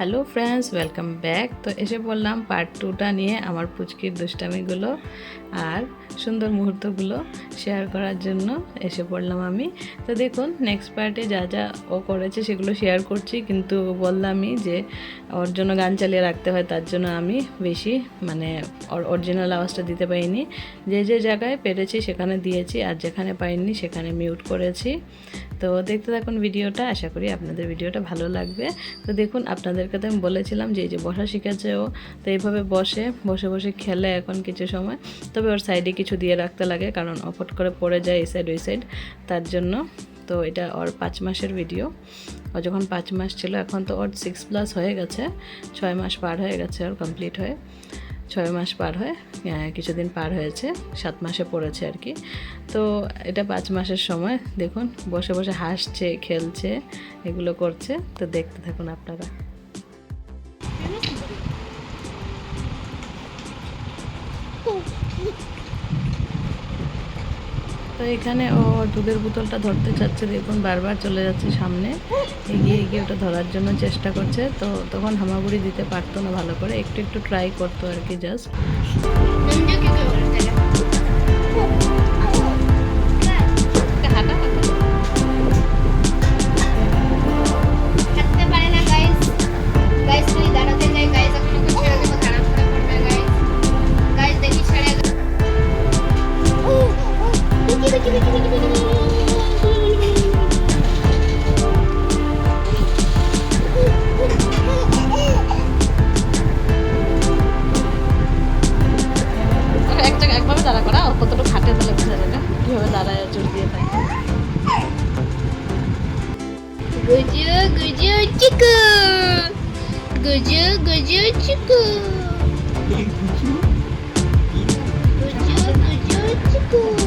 Hello friends welcome back তো এসে বললাম পার্ট টুটা নিয়ে আমার পুচকির দুষ্টামিগুলো আর সুন্দর মুহূর্তগুলো শেয়ার করার জন্য এসে পড়লাম আমি। তো দেখুন নেক্সট পার্টে যা যা ও করেছে সেগুলো শেয়ার করছি, কিন্তু বললামই যে ওর জন্য গান চালিয়ে রাখতে হয়, তার জন্য আমি বেশি মানে অরিজিনাল আওয়াজটা দিতে পারিনি। যে যে জায়গায় পেরেছি সেখানে দিয়েছি, আর যেখানে পাইনি সেখানে মিউট করেছি। তো দেখতে থাকুন ভিডিওটা, আশা করি আপনাদের ভিডিওটা ভালো লাগবে। তো দেখুন আপনাদেরকে তো আমি বলেছিলাম যে এই যে বসা শিখেছে ও তো এইভাবে বসে বসে বসে খেলে এখন কিছু সময়। তবে ওর সাইডে কিছু দিয়ে রাখতে লাগে, কারণ অফট করে পড়ে যায় এই সাইড ওই সাইড তার জন্য। তো এটা ওর পাঁচ মাসের ভিডিও ও যখন পাঁচ মাস ছিল, এখন তো ওর সিক্স প্লাস হয়ে গেছে, ছয় মাস পার হয়ে গেছে ওর কমপ্লিট হয়ে। ছয় মাস পার হয়ে কিছুদিন পার হয়েছে, সাত মাসে পড়েছে আর কি। তো এটা পাঁচ মাসের সময়, দেখুন, বসে বসে হাসছে, খেলছে, এগুলো করছে, তো দেখতে থাকুন আপনারা। তো এখানে ও দুধের বোতলটা ধরতে চাচ্ছে, দেখুন বারবার চলে যাচ্ছে সামনে। এগিয়ে এগিয়ে ওটা ধরার জন্য চেষ্টা করছে, তো তখন হামাগুড়ি দিতে পারতো না ভালো করে, একটু একটু ট্রাই করতো আর কি জাস্ট কীভাবে দাঁড়ায় জোর দিয়ে থাকে গুজু গুজু চিকু গুজু গুজু চিকু গুজু গুজু চিকু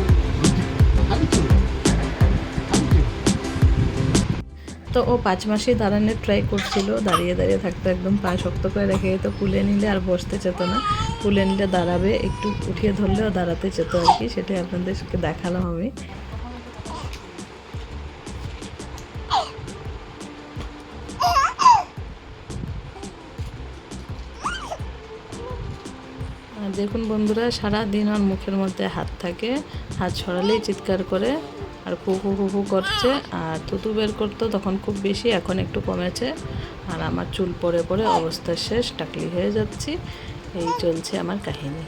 তো ও পাঁচ মাসেই দাঁড়ানোর ট্রাই করছিল। দাঁড়িয়ে দাঁড়িয়ে থাকতো একদম পা শক্ত করে রেখে তো কুলে নিলে আর বসতে চেত না। কুলে নিলে দাঁড়াবে, একটু উঠিয়ে ধরলেও দাঁড়াতে চেত আর কি। সেটাই আপনাদেরকে দেখালাম আমি। দেখুন বন্ধুরা সারা দিন ওর মুখের মধ্যে হাত থাকে। হাত ছড়ালেই চিৎকার করে। আর খু খু খু খু করছে। আর থুতু বের করতো তখন খুব বেশি, এখন একটু কমেছে। আর আমার চুল পরে পরে অবস্থা শেষ, টাকলি হয়ে যাচ্ছি। এই চলছে আমার কাহিনী।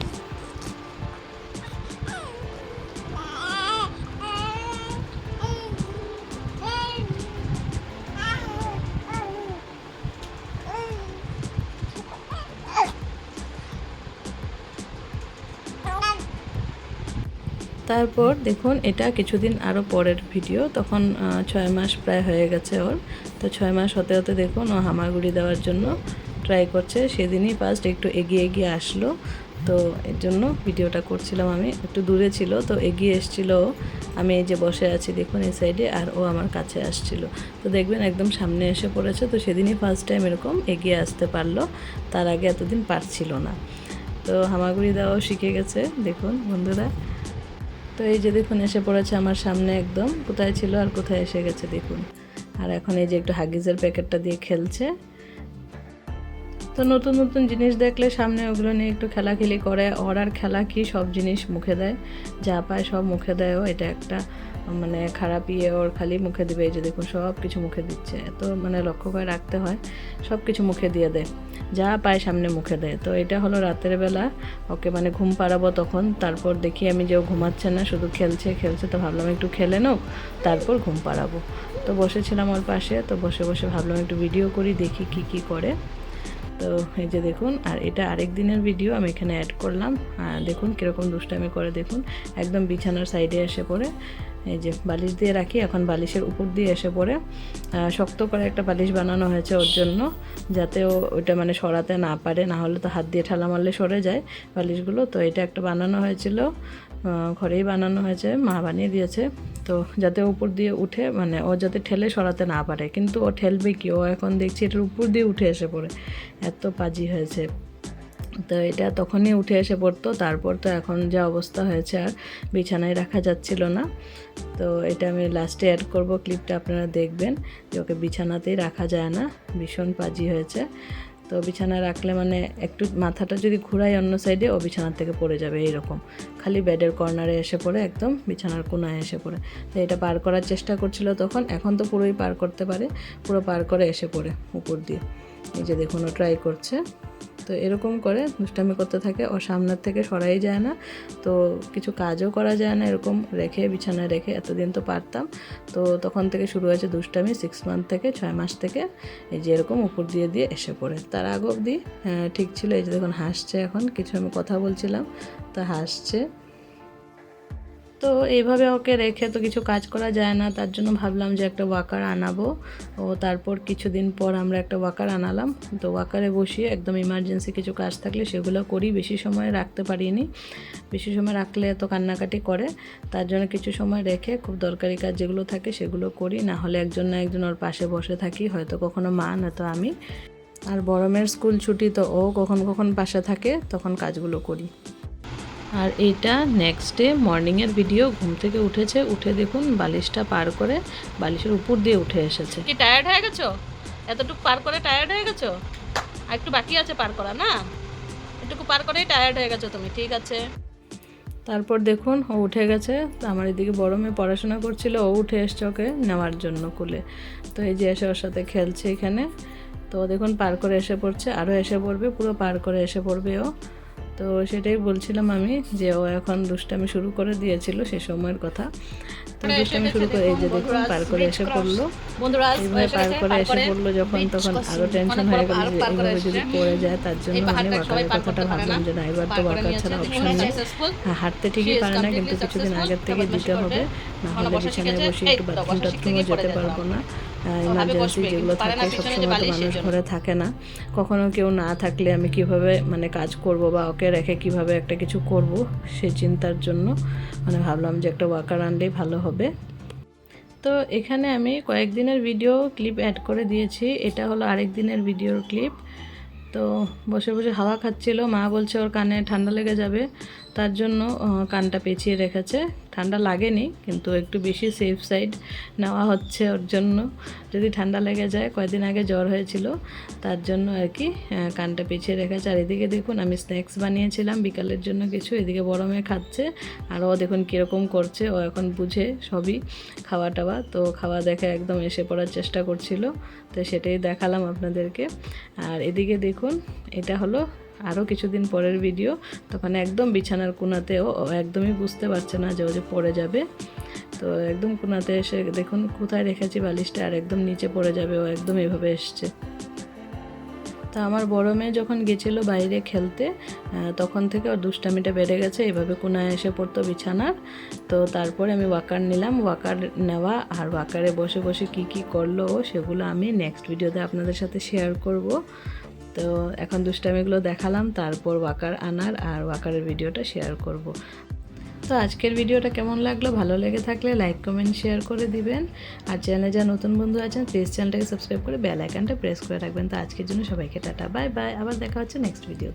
তারপর দেখুন, এটা কিছুদিন আরও পরের ভিডিও, তখন ছয় মাস প্রায় হয়ে গেছে ওর। তো ছয় মাস হতে হতে দেখুন, ও হামাগুড়ি দেওয়ার জন্য ট্রাই করছে। সেদিনই ফার্স্ট একটু এগিয়ে এগিয়ে আসলো। তো এর জন্য ভিডিওটা করছিলাম আমি, একটু দূরে ছিল, তো এগিয়ে এসছিল। আমি এই যে বসে আছি, দেখুন, এই সাইডে আর ও আমার কাছে আসছিল। তো দেখবেন, একদম সামনে এসে পড়েছে, তো সেদিনই ফার্স্ট টাইম এরকম এগিয়ে আসতে পারল। তার আগে এতদিন পারছিল না। তো হামাগুড়ি দেওয়াও শিখে গেছে, দেখুন, বন্ধুরা। তো এই যে দেখুন, এসে পড়েছে আমার সামনে একদম। কোথায় ছিল আর কোথায় এসে গেছে দেখুন। আর এখন এই যে একটু হাগিজের প্যাকেটটা দিয়ে খেলছে। তো নতুন নতুন জিনিস দেখলে সামনে ওগুলো নিয়ে একটু খেলাখেলি করে। ওর আর খেলা কি সব জিনিস মুখে দেয়। যা পায় সব মুখে দেয় ও, এটা একটা। মানে খারাপ ইয়ে ওর খালি মুখে দিবে, এই যে দেখুন সব কিছু মুখে দিচ্ছে। এত মানে লক্ষ্য করে রাখতে হয়, সব কিছু মুখে দিয়ে দেয়। যা পায় সামনে মুখে দেয়। তো এটা হলো রাতের বেলা, ওকে মানে ঘুম পাড়াবো তখন। তারপর দেখি আমি যে ও ঘুমাচ্ছে না, শুধু খেলছে খেলছে, তো ভাবলাম একটু খেলে নোক, তারপর ঘুম পাড়াবো। তো বসেছিলাম ওর পাশে, তো বসে বসে ভাবলাম একটু ভিডিও করি, দেখি কি কি করে। তো এই যে দেখুন, আর এটা আরেক দিনের ভিডিও আমি এখানে অ্যাড করলাম। দেখুন কীরকম দুষ্টামি করে, দেখুন। একদম বিছানার সাইডে এসে পড়ে। এই যে বালিশ দিয়ে রাখি, এখন বালিশের উপর দিয়ে এসে পড়ে। শক্ত করে একটা বালিশ বানানো হয়েছে ওর জন্য, যাতে ও ওইটা মানে সরাতে না পারে, না হলে তো হাত দিয়ে ঠেলা মারলে সরে যায় বালিশগুলো। তো এটা একটা বানানো হয়েছিল ঘরেই বানানো হয়েছে, মা বানিয়ে দিয়েছে। তো যাতে উপর দিয়ে উঠে মানে ও যাতে ঠেলে সরাতে না পারে, কিন্তু ও ঠেলবে কি? ও এখন দেখছি এটার উপর দিয়ে উঠে এসে পড়ে। এত পাজি হয়েছে। তো এটা তখনই উঠে এসে পড়তো, তারপর তো এখন যা অবস্থা হয়েছে আর বিছানায় রাখা যাচ্ছিল না। তো এটা আমি লাস্টে অ্যাড করব ক্লিপটা আপনারা দেখবেন যে ওকে বিছানাতেই রাখা যায় না, ভীষণ পাজি হয়েছে। তো বিছানা রাখলে মানে একটু মাথাটা যদি ঘুরাই অন্য সাইডে ও বিছানার থেকে পড়ে যাবে এইরকম। খালি বেডের কর্নারে এসে পড়ে, একদম বিছানার কোনায় এসে পড়ে। তো এটা পার করার চেষ্টা করছিল তখন, এখন তো পুরোই পার করতে পারে, পুরো পার করে এসে পড়ে উপর দিয়ে। এই যে দেখুন, ও ট্রাই করছে। তো এরকম করে দুষ্টামি করতে থাকে। ও সামনের থেকে সরাই যায় না। তো কিছু কাজও করা যায় না এরকম রেখে বিছানায় রেখে এতদিন তো পারতাম। তো তখন থেকে শুরু হয়েছে দুষ্টামি সিক্স মান্থ থেকে ছয় মাস থেকে। এই যে এরকম উপর দিয়ে দিয়ে এসে পড়ে। তার আগ অবধি হ্যাঁ, ঠিক ছিল। এই যে দেখুন হাসছে এখন। কিছু আমি কথা বলছিলাম। তা হাসছে। তো এইভাবে ওকে রেখে তো কিছু কাজ করা যায় না, তার জন্য ভাবলাম যে একটা ওয়াকার আনাবো। ও তারপর কিছুদিন পর আমরা একটা ওয়াকার আনালাম। তো ওয়াকারে বসিয়ে একদম ইমার্জেন্সি কিছু কাজ থাকলে সেগুলো করি, বেশি সময় রাখতে পারিনি। বেশি সময় রাখলে তো কান্নাকাটি করে। তার জন্য কিছু সময় রেখে খুব দরকারি কাজ যেগুলো থাকে সেগুলো করি, না হলে একজন না একজন ওর পাশে বসে থাকি, হয়তো কখনো মা নয়তো আমি। আর বড়মের স্কুল ছুটি তো ও কখন কখন পাশে থাকে, তখন কাজগুলো করি। আর এইটা নেক্সট ডে মর্নিংয়ের ভিডিও ঘুম থেকে উঠেছে উঠে দেখুন বালিশটা পার করে বালিশের উপর দিয়ে উঠে এসেছে। কি টায়ার্ড হয়ে গেছো? এতটুকু পার করে টায়ার্ড হয়ে গেছো? আর একটু বাকি আছে পার করা না? এটুকু পার করেই টায়ার্ড হয়ে গেছো তুমি ঠিক আছে? তারপর দেখুন ও উঠে গেছে তো আমার এদিকে বড় মেয়ে পড়াশোনা করছিল ও উঠে এসছে ওকে নেওয়ার জন্য কুলে। তো এই যে এসে ওর সাথে খেলছে এখানে। তো দেখুন পার করে এসে পড়ছে আরও এসে পড়বে পুরো পার করে এসে পড়বে ও। তো সেটাই বলছিলাম আমি যে ও এখন দুষ্টামি শুরু করে দিয়েছিল সে সময়ের কথা। তো দুষ্টামি শুরু করে এই যে দেখুন পার করে এসে পড়ল। এইভাবে পার করে এসে পড়ল যখন তখন আরও টেনশন হয়ে গেল যে এইভাবে যদি পড়ে যায় তার জন্য আমি ওয়াকারের কথাটা ভাবলাম যে না এবার তো ওয়াকার ছাড়া অপশন নেই। হ্যাঁ হাঁটতে ঠিকই পারে না কিন্তু কিছুদিন আগের থেকে দিতে হবে। না হলে বিছানায় বসে একটু বাথরুম টাথরুমও যেতে পারব না। ইমার্জেন্সি যেগুলো থাকে সবসময় তো মানুষ ঘরে থাকে না। কখনো কেউ না থাকলে আমি কীভাবে মানে কাজ করব বা ওকে রেখে কীভাবে একটা কিছু করব সে চিন্তার জন্য মানে ভাবলাম যে একটা ওয়াকার আনলেই ভালো হবে। তো এখানে আমি কয়েকদিনের ভিডিও ক্লিপ অ্যাড করে দিয়েছি। এটা হলো আরেক দিনের ভিডিওর ক্লিপ তো বসে বসে হাওয়া খাচ্ছিল মা বলছে ওর কানে ঠান্ডা লেগে যাবে। তার জন্য কানটা পেঁচিয়ে রেখেছে। ঠান্ডা লাগেনি, কিন্তু একটু বেশি সেফ সাইড নেওয়া হচ্ছে ওর জন্য। যদি ঠান্ডা লেগে যায়, কয়েকদিন আগে জ্বর হয়েছিল, তার জন্য আর কি কানটা পেঁচিয়ে রেখেছে। আর এদিকে দেখুন, আমি স্ন্যাক্স বানিয়েছিলাম, বিকালের জন্য কিছু। এদিকে বড় মেয়ে খাচ্ছে, আর ও দেখুন কীরকম করছে, ও এখন বুঝে সবই খাওয়া টাওয়া তো খাওয়া দেখে একদম এসে পড়ার চেষ্টা করছিল, তো সেটাই দেখালাম আপনাদেরকে। আর এদিকে দেখুন, এটা হলো আরও কিছুদিন পরের ভিডিও তখন একদম বিছানার কোনাতে ও ও একদমই বুঝতে পারছে না যে ও যে পড়ে যাবে। তো একদম কোনাতে এসে দেখুন কোথায় রেখেছি বালিশটা আর একদম নিচে পড়ে যাবে, ও একদম এভাবে এসছে। তা আমার বড় মেয়ে যখন গেছিল বাইরে খেলতে তখন থেকে ওর দুষ্টামিটা বেড়ে গেছে, এভাবে কোনায় এসে পড়তো বিছানার। তো তারপরে আমি ওয়াকার নিলাম, ওয়াকার নেওয়া আর ওয়াকারে বসে বসে কি কি করল সেগুলো আমি নেক্সট ভিডিওতে আপনাদের সাথে শেয়ার করব। তো এখন দুষ্টামিগুলো দেখালাম, তারপর ওয়াকার আনার আর ওয়াকারের ভিডিওটা শেয়ার করব। তো আজকের ভিডিওটা কেমন লাগল? ভালো লেগে থাকলে লাইক, কমেন্ট, শেয়ার করে দিবেন। আর চ্যানেলে যা নতুন বন্ধু আছেন প্লিজ চ্যানেলটাকে সাবস্ক্রাইব করে বেল আইকনটা প্রেস করে রাখবেন। তো আজকের জন্য সবাইকে টাটা, বাই বাই। আবার দেখা হচ্ছে নেক্সট ভিডিও